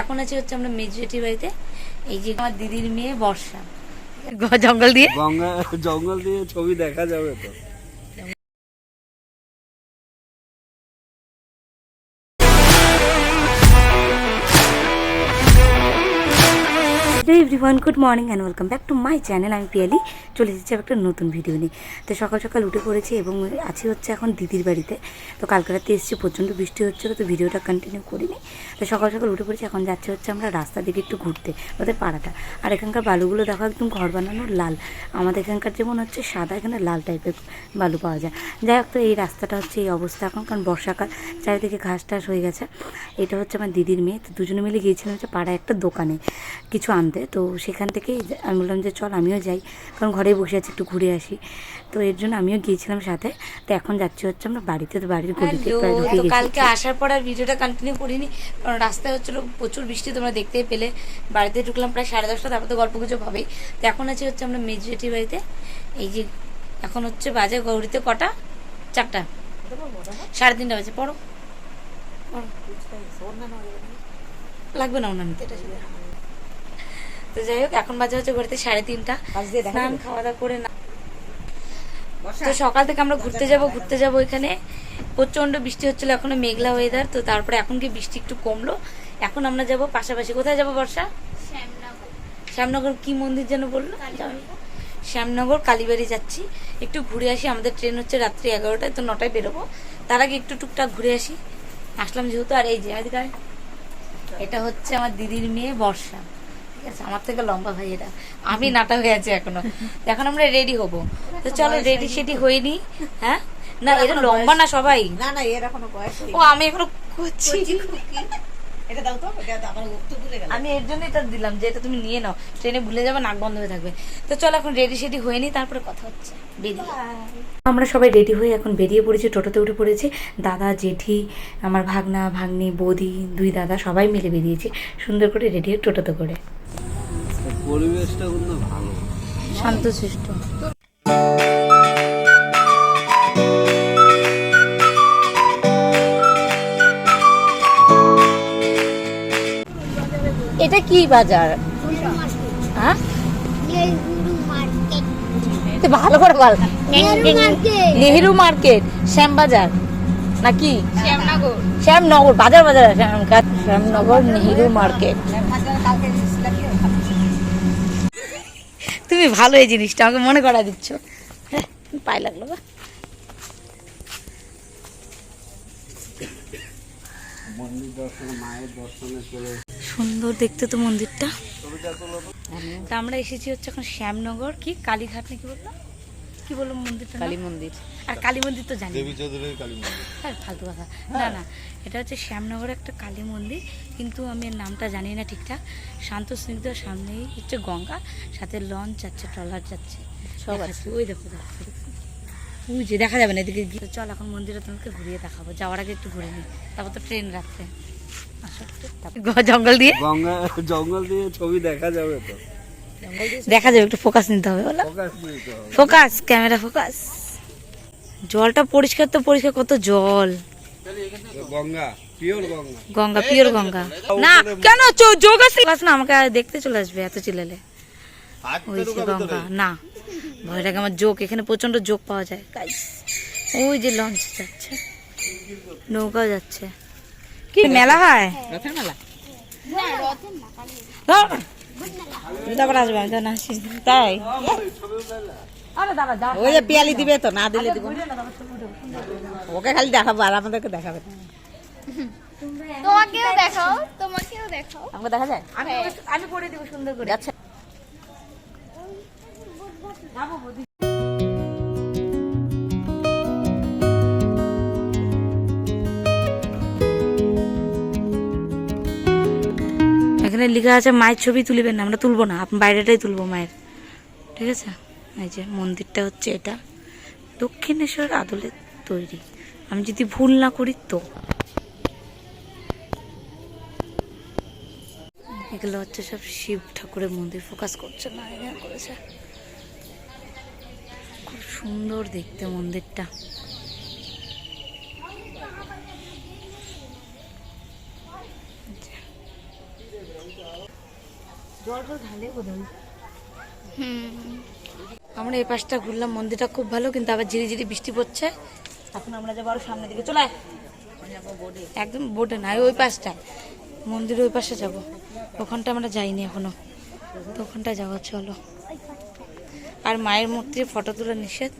এখন আছি হচ্ছে আমরা মেজরিটি বাড়িতে। এই যে আমার দিদির মেয়ে বর্ষা। জঙ্গল দিয়ে? গঙ্গা জঙ্গল দিয়ে ছবি দেখা যাবে তো। Everyone good morning and welcome back to my channel আমি পিয়ালি চলে এসেছি একটা নতুন ভিডিও নিয়ে। তো সকাল সকাল উঠে পড়েছি এবং আছি হচ্ছে এখন দিদির বাড়িতে। তো কালকে রাতে এসেছি, প্রচণ্ড বৃষ্টি হচ্ছিল তো ভিডিওটা কন্টিনিউ করিনি। তো সকাল সকাল উঠে পড়েছি, এখন যাচ্ছে হচ্ছে আমরা রাস্তা দিকে একটু ঘুরতে ওদের পাড়াটা। আর এখানকার বালুগুলো দেখো একদম ঘর বানানোর লাল। আমাদের এখানকার যেমন হচ্ছে সাদা, এখানে লাল টাইপের বালু পাওয়া যায়। যাই হোক, তো এই রাস্তাটা হচ্ছে এই অবস্থা এখন, কারণ বর্ষাকাল, চারিদিকে ঘাস টাস হয়ে গেছে। এটা হচ্ছে আমার দিদির মেয়ে, তো দুজনে মিলে গিয়েছিলাম হচ্ছে পাড়ায় একটা দোকানে কিছু আনতে। তো সেখান থেকে আমি বললাম যে চল আমিও যাই কারণ ঘরে বসে আছি একটু ঘুরে আসি। তো এর জন্য আমিও গিয়েছিলাম সাথে। তো এখন যাচ্ছি হচ্ছে আমরা বাড়িতে তো বাড়ির গলিতে প্রায় ঢুকে তো গেছি। কালকে আসার পর আর ভিডিওটা কন্টিনিউ করিনি কারণ রাস্তায় হচ্ছিল প্রচুর বৃষ্টি তোমরা দেখতেই পেলে। বাড়িতে ঢুকলাম প্রায় সাড়ে দশটা তারপর তো গল্প গুজব হবেই। তো এখন আছি হচ্ছে আমরা মেজরিটি বাড়িতে। এই যে এখন হচ্ছে বাজে গৌরীতে কটা? চারটা। সাড়ে তিনটা বাজে পড়ো। লাগবে না ওনার এটা ছিল। তো যাই হোক এখন বাজে হচ্ছে ঘুরতে সাড়ে তিনটা। স্নান খাওয়া দাওয়া করে না। তো সকাল থেকে আমরা ঘুরতে যাব ঘুরতে যাব এখানে। প্রচণ্ড বৃষ্টি হচ্ছিল এখনও মেঘলা ওয়েদার তো তারপরে এখন কি বৃষ্টি একটু কমলো? এখন আমরা যাব পাশাপাশি। কোথায় যাব বর্ষা? শ্যামনগর। কি মন্দির যেন বলল? শ্যামনগর কালীবাড়ি যাচ্ছি। একটু ঘুরে আসি আমাদের ট্রেন হচ্ছে রাত্রি এগারোটায় তো নটায় বেরোবো। তার আগে একটু টুকটাক ঘুরে আসি। আসলাম যেহেতু আর এই যে এটা হচ্ছে আমার দিদির মেয়ে বর্ষা। আছে আমার থেকে লম্বা ভাই এটা আমি নাটা হয়ে আছি এখনও। এখন আমরা রেডি হব। তো চলো রেডি সেডি হইনি হ্যাঁ? না এটা লম্বা না সবাই? না না এর এখনও বয়স ও আমি এখনও করছি এটা দাও তো এটা আমার মুখ ভুলে গেল। আমি এর জন্য এটা দিলাম যে এটা তুমি নিয়ে নাও। ট্রেনে ভুলে যাবে নাক বন্ধ হয়ে থাকবে। তো চলো এখন রেডি সেডি হয়নি তারপরে কথা হচ্ছে। বেরিয়ে। আমরা সবাই রেডি হয়ে এখন বেরিয়ে পড়েছি টোটোতে উঠে পড়েছি। দাদা জেঠি আমার ভাগনা ভাগ্নি বৌদি দুই দাদা সবাই মিলে বেরিয়েছি। সুন্দর করে রেডি হয়ে টোটোতে করে। পরিবেশটা কিন্তু ভালো। শান্তশিষ্ট। এটা কি বাজার? হ্যাঁ? নেহরু মার্কেট তো ভালো করে বল। নেহরু মার্কেট। নেহেরু মার্কেট শ্যামবাজার নাকি? শ্যামনগর। শ্যামনগর বাজার বাজার শ্যাম- শ্যামনগর নেহেরু মার্কেট কালকে দিয়েছিলাম কি ওখানে? তুমি ভালো এই জিনিসটা আমাকে মনে করা দিচ্ছ। হ্যাঁ, পায়ে লাগল বা সুন্দর দেখতে তো মন্দিরটা। আমরা এসেছি হচ্ছে এখন শ্যামনগর কি? কালীঘাট নাকি বললাম? কি বলল মন্দিরটা কালী মন্দির। আর কালী মন্দির তো জানি দেবী চৌধুরীর কালী মন্দির। হ্যাঁ ফালতু কথা। না না এটা হচ্ছে শ্যামনগর একটা কালী মন্দির কিন্তু আমি নামটা জানি না ঠিকঠাক। শান্ত স্নিগ্ধ সামনেই হচ্ছে গঙ্গা সাথে লঞ্চ যাচ্ছে ট্রলার যাচ্ছে। সব আছে। ওই দেখো দেখো দেখো। ওই যে দেখা যাবে না এদিকে গিয়ে। চল এখন মন্দিরে তোমাকে ঘুরিয়ে দেখাবো। যাওয়ার আগে একটু ঘুরে নিই তারপর তো ট্রেন রাখতে জঙ্গল দিয়ে? গঙ্গা জঙ্গল দিয়ে ছবি দেখা যাবে তো। দেখা যাবে একটু ফোকাস নিতে হবে বলো। ফোকাস নিতে হবে। ফোকাস ক্যামেরা ফোকাস জলটা পরিষ্কার তো পরিষ্কার কত জল। গঙ্গা পিওর গঙ্গা। গঙ্গা পিওর গঙ্গা। না কেন? চো- যোগ আছে। ক্লাস না আমাকে আর দেখতে চলে আসবে এত চিল্লালে। ওই যে গঙ্গা না। ভয় লাগে আমার যোগ এখানে প্রচণ্ড যোগ পাওয়া যায় গাইস ওই যে লঞ্চ যাচ্ছে। নৌকা যাচ্ছে। কি মেলা হয়? রথের মেলা? না, তুমি তো আবার আসবে আমি না আসি। তাই? আরে দাঁড়া যা। ওই যে পিয়ালি দিবে তো না দিলে দিব। ওকে খালি দেখাবো আর আমাদেরকে দেখাবে। তোমাকেও দেখাও তোমাকেও দেখাও। আমাকে দেখা যায়? আমি আমি করে দিব সুন্দর করে। আচ্ছা এখানে লেখা আছে, মায়ের ছবি তুলিবেন না, আমরা তুলবো না বাইরেটাই তুলবো মায়ের। ঠিক আছে? এই যে মন্দিরটা হচ্ছে এটা। দক্ষিণেশ্বর আদলের তৈরি। আমি যদি ভুল না করি তো। এগুলো হচ্ছে সব শিব ঠাকুরের মন্দির ফোকাস করছে না করেছে। খুব সুন্দর দেখতে মন্দিরটা। আমরা এই পাশটা ঘুরলাম মন্দিরটা খুব ভালো কিন্তু আবার ঝিরি ঝিরি বৃষ্টি পড়ছে। এখন আমরা যাব আরও সামনের দিকে। চলে আয়। একদম বোটে না ওই পাশটা। মন্দিরের ওই পাশে যাব। ওখানটা আমরা যাইনি এখনও। তো ওখানটা যাব চলো। আর মায়ের মূর্তির ফটো তোলা নিষেধ।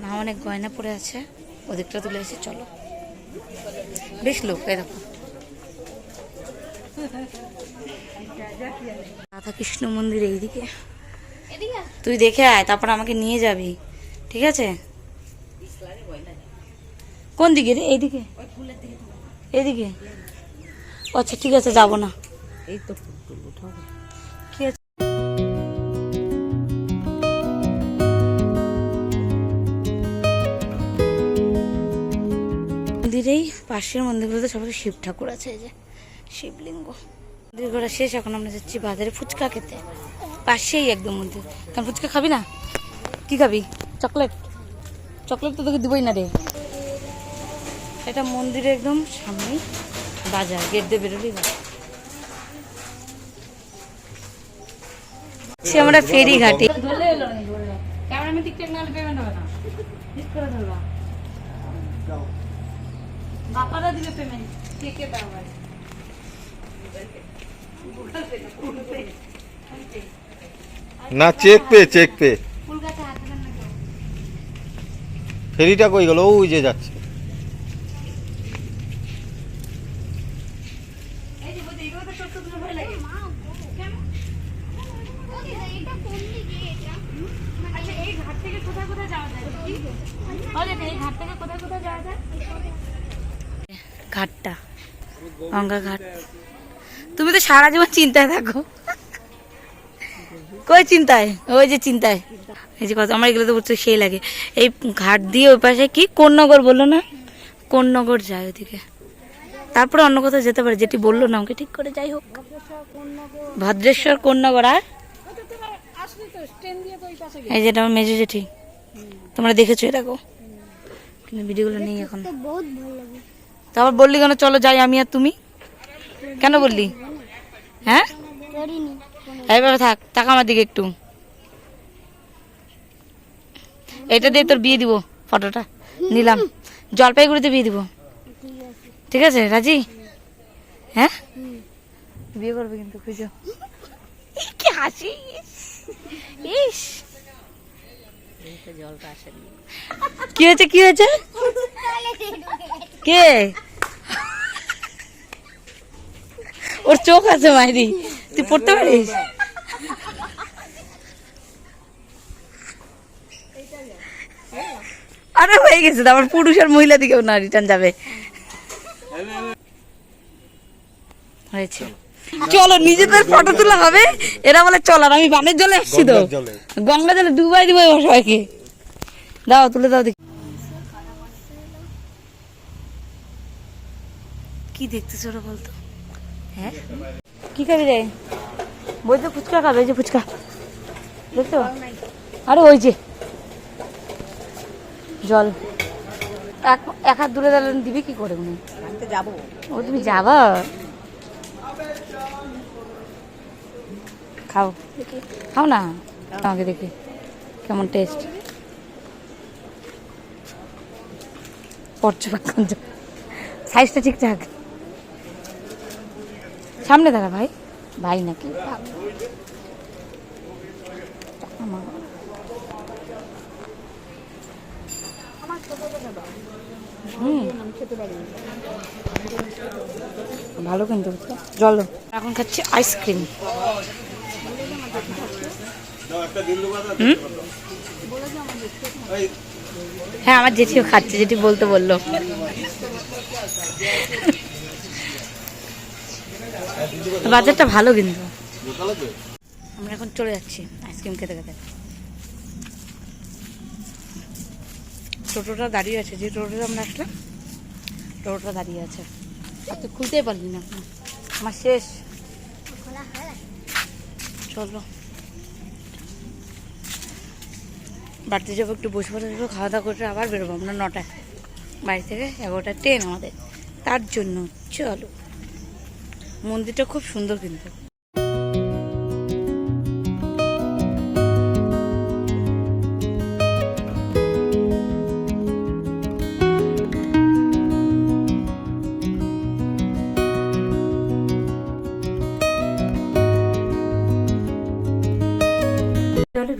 মা অনেক গয়না পরে আছে। ওদিকটা তুলে এসে চলো। বেশ লোক এই দেখো রাধা কৃষ্ণ মন্দির এইদিকে তুই দেখে আয় তারপর আমাকে নিয়ে যাবি। ঠিক আছে? কোন দিকে রে? এইদিকে? এইদিকে? আচ্ছা ঠিক আছে যাব না। এই তো কি আছে? মন্দিরেই পাশের মন্দিরগুলোতে সবাই শিব ঠাকুর আছে এই যে। শিবলিঙ্গ। মন্দির ঘোরা শেষ, এখন আমরা যাচ্ছি বাজারে ফুচকা খেতে। পাশেই একদম মন্দির। কারণ ফুচকা খাবি না? কি খাবি? চকলেট। চকলেট তো তোকে দিবই না রে। এটা মন্দিরে একদম সামনেই বাজার, গেট দিয়ে বাজার সে আমরা ফেরি ঘাটে ধরলে এলো না ক্যামেরাম্যান টিকটক না হলে পেমেন্ট হবে না ঠিক করে ধরবা বাপারা দিবে পেমেন্ট কে কে পাবে না চেক পে চেক পে। ফেরিটা কই গেল ওই যে যাচ্ছে? ঘাটটা গঙ্গা ঘাট তুমি তো সারা জীবন চিন্তায় থাকো। কই চিন্তায়? ওই যে চিন্তায়। এই যে কথা আমার এগুলো তো বলতে সেই লাগে। এই ঘাট দিয়ে ওই পাশে কি? কোন্নগর বলল না? কোন্নগর যায় ওদিকে। তারপরে অন্য কোথাও যেতে পারে যেটি বলল না আমাকে ঠিক করে যাই হোক। ভদ্রেশ্বর কোন্নগর আর? এই যেটা আমার মেজো জেঠি। তোমরা দেখেছ এরকম কিন্তু ভিডিওগুলো নেই এখন। তারপর বললি কেন চলো যাই আমি আর তুমি? কেন বললি? হ্যাঁ? এইভাবে থাক টাকা আমার দিকে একটু। এটা দিয়ে তোর বিয়ে দিব ফটোটা। নিলাম। জলপাইগুড়িতে বিয়ে দিব। ঠিক আছে রাজি? হ্যাঁ? বিয়ে করবে কিন্তু খুঁজো। কি হাসি? ইস। জলটা আসেনি কি হয়েছে কি হয়েছে? কে? ওর চোখ আছে মাইরি। তুই পড়তে পারিস? আরে হয়ে গেছে তারপর পুরুষ আর মহিলা দিকেও না রিটার্ন যাবে। হয়েছে। চলো নিজেদের ফটো তোলা হবে। এরা বলে চল আর আমি বানের জলে আসছি তো। গঙ্গার জলে। গঙ্গা জলে ডুবাই দিব এবার সবাইকে। দাও তুলে দাও দেখি। কি দেখতেছো ওরা বলতো? হ্যাঁ? কি খাবি রে? বলছে ফুচকা খাবে যে ফুচকা। দেখছ? আরে ওই যে। জল। এক এক হাত দূরে দাঁড়ালে দিবি কি করে উনি? আমি তো যাব। ও তুমি যাবা? খাও। খাও না? আমাকে দেখি। কেমন টেস্ট পর্যবেক্ষণ সাইজটা ঠিকঠাক। সামনে দাঁড়া ভাই। ভাই নাকি? ভালো কিন্তু, জল এখন খাচ্ছি আইসক্রিম। হ্যাঁ আমার জেঠিও খাচ্ছে যেটি বলতে বলল। বাজারটা ভালো কিন্তু। আমরা এখন চলে যাচ্ছি আইসক্রিম খেতে খেতে। টোটোটা দাঁড়িয়ে আছে যে টোটোটা আমরা আসলাম টোটোটা দাঁড়িয়ে আছে। আর তুই খুলতেই পারলি না আমার শেষ। চলো। বাড়িতে যাব একটু বসে বসে যাব খাওয়া দাওয়া করে আবার বেরোবো। আমরা নটায়। বাড়ি থেকে এগারোটা ট্রেন আমাদের। তার জন্য চলো। মন্দিরটা খুব সুন্দর কিন্তু।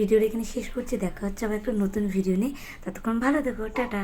ভিডিওটা এখানে শেষ করছি, দেখা হচ্ছে আবার একটা নতুন ভিডিও নিয়ে। ততক্ষণ ভালো দেখো টাটা।